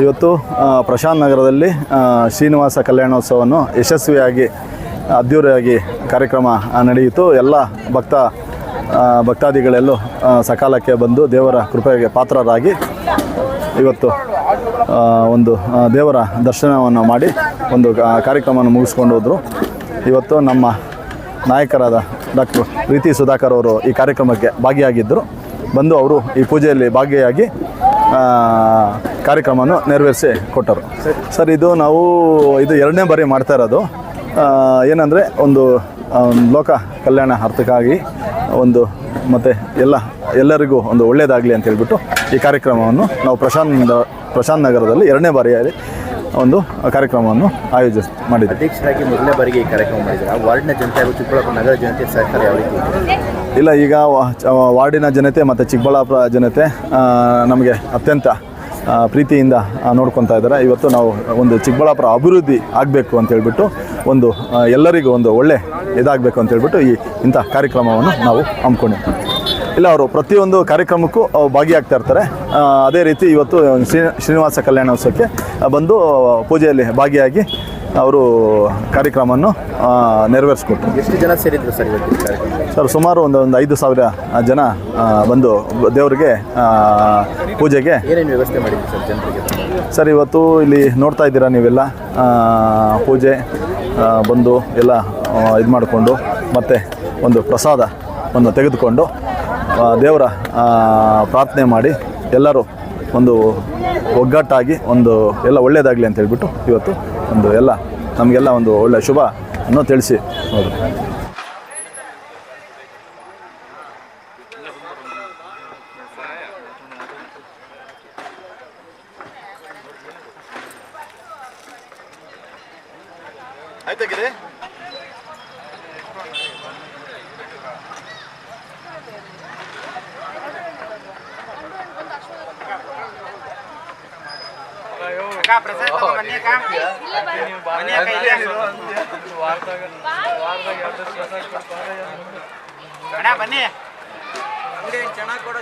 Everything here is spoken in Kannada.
ಇವತ್ತು ಪ್ರಶಾಂತ್ ನಗರದಲ್ಲಿ ಶ್ರೀನಿವಾಸ ಕಲ್ಯಾಣೋತ್ಸವವನ್ನು ಯಶಸ್ವಿಯಾಗಿ, ಅದ್ಧೂರಿಯಾಗಿ ಕಾರ್ಯಕ್ರಮ ನಡೆಯಿತು. ಎಲ್ಲ ಭಕ್ತ ಭಕ್ತಾದಿಗಳೆಲ್ಲೂ ಸಕಾಲಕ್ಕೆ ಬಂದು ದೇವರ ಕೃಪೆಗೆ ಪಾತ್ರರಾಗಿ ಇವತ್ತು ಒಂದು ದೇವರ ದರ್ಶನವನ್ನು ಮಾಡಿ ಒಂದು ಕಾರ್ಯಕ್ರಮವನ್ನು ಮುಗಿಸ್ಕೊಂಡು ಹೋದರು. ಇವತ್ತು ನಮ್ಮ ನಾಯಕರಾದ ಡಾಕ್ಟರ್ ಪ್ರೀತಿ ಸುಧಾಕರ್ ಅವರು ಈ ಕಾರ್ಯಕ್ರಮಕ್ಕೆ ಭಾಗಿಯಾಗಿದ್ದರು. ಬಂದು ಅವರು ಈ ಪೂಜೆಯಲ್ಲಿ ಭಾಗಿಯಾಗಿ ಕಾರ್ಯಕ್ರಮವನ್ನು ನೆರವೇರಿಸಿ ಕೊಟ್ಟರು. ಸರ್, ಇದು ನಾವು ಇದು ಎರಡನೇ ಬಾರಿ ಮಾಡ್ತಾ ಇರೋದು. ಏನಂದರೆ ಒಂದು ಲೋಕ ಕಲ್ಯಾಣ ಅರ್ಥಕ್ಕಾಗಿ ಒಂದು ಮತ್ತು ಎಲ್ಲ, ಎಲ್ಲರಿಗೂ ಒಂದು ಒಳ್ಳೆಯದಾಗಲಿ ಅಂತ ಹೇಳ್ಬಿಟ್ಟು ಈ ಕಾರ್ಯಕ್ರಮವನ್ನು ನಾವು ಪ್ರಶಾಂತ್ ಪ್ರಶಾಂತ್ ನಗರದಲ್ಲಿ ಎರಡನೇ ಬಾರಿಯಲ್ಲಿ ಒಂದು ಕಾರ್ಯಕ್ರಮವನ್ನು ಆಯೋಜಿಸ್ ಮಾಡಿದ್ದೀವಿ ಅಧ್ಯಕ್ಷರಾಗಿ ಮೊದಲನೇ ಬಾರಿಗೆ ಈ ಕಾರ್ಯಕ್ರಮ ಮಾಡಿದ್ದಾರೆ? ವಾರ್ಡ್ನ ಜನತೆ ಹಾಗೂ ಚಿಕ್ಕಬಳ್ಳಾಪುರ ನಗರ ಜನತೆ ಸಹಕಾರ ಯಾವ ರೀತಿ ಇಲ್ಲ ಈಗ ವಾರ್ಡಿನ ಜನತೆ ಮತ್ತು ಚಿಕ್ಕಬಳ್ಳಾಪುರ ಜನತೆ ನಮಗೆ ಅತ್ಯಂತ ಪ್ರೀತಿಯಿಂದ ನೋಡ್ಕೊತಾ ಇದ್ದಾರೆ. ಇವತ್ತು ನಾವು ಒಂದು ಚಿಕ್ಕಬಳ್ಳಾಪುರ ಅಭಿವೃದ್ಧಿ ಆಗಬೇಕು ಅಂತ ಹೇಳ್ಬಿಟ್ಟು ಒಂದು ಎಲ್ಲರಿಗೂ ಒಂದು ಒಳ್ಳೆ ಇದಾಗಬೇಕು ಅಂತ ಹೇಳ್ಬಿಟ್ಟು ಈ ಇಂಥ ಕಾರ್ಯಕ್ರಮವನ್ನು ನಾವು ಹಮ್ಮಿಕೊಂಡಿದ್ದೀವಿ. ಇಲ್ಲ ಅವರು ಪ್ರತಿಯೊಂದು ಕಾರ್ಯಕ್ರಮಕ್ಕೂ ಭಾಗಿಯಾಗ್ತಾ ಇರ್ತಾರೆ. ಅದೇ ರೀತಿ ಇವತ್ತು ಶ್ರೀ ಶ್ರೀನಿವಾಸ ಕಲ್ಯಾಣೋತ್ಸವಕ್ಕೆ ಬಂದು ಪೂಜೆಯಲ್ಲಿ ಭಾಗಿಯಾಗಿ ಅವರು ಕಾರ್ಯಕ್ರಮವನ್ನು ನೆರವೇರಿಸ್ಕೊಟ್ರು. ಎಷ್ಟು ಜನ ಸೇರಿದ್ರು ಸರ್ ಸರ್ ಸುಮಾರು ಒಂದು ಒಂದು ಐದು ಸಾವಿರ ಜನ ಬಂದು ದೇವರಿಗೆ ಪೂಜೆಗೆ ಏನೇನು ವ್ಯವಸ್ಥೆ ಮಾಡಿದ್ರು ಸರ್ ಜನರಿಗೆ? ಸರ್ ಇವತ್ತು ಇಲ್ಲಿ ನೋಡ್ತಾ ಇದ್ದೀರಾ ನೀವೆಲ್ಲ? ಪೂಜೆ ಬಂದು ಎಲ್ಲ ಇದು ಮಾಡಿಕೊಂಡು ಮತ್ತು ಒಂದು ಪ್ರಸಾದವನ್ನು ತೆಗೆದುಕೊಂಡು ಆ, ದೇವರ ಪ್ರಾರ್ಥನೆ ಮಾಡಿ ಎಲ್ಲರೂ ಒಂದು ಒಗ್ಗಟ್ಟಾಗಿ, ಒಂದು ಎಲ್ಲ ಒಳ್ಳೆಯದಾಗಲಿ ಅಂತ ಹೇಳ್ಬಿಟ್ಟು ಇವತ್ತು ಒಂದು ಎಲ್ಲ, ನಮಗೆಲ್ಲ ಒಂದು ಒಳ್ಳೆಯ ಶುಭ ಅನ್ನೋ ತಿಳಿಸಿ ಹೌದು ಪ್ರಸಾದ ಬನ್ನಿ ಅಕ್ಕ ಬನ್ನಿ ಅಕ್ಕ ಇಲ್ಲೇ ಇರು. ಅಣ್ಣ ಬನ್ನಿ. ಚೆನ್ನಾಗಿ ಕೊಡೋ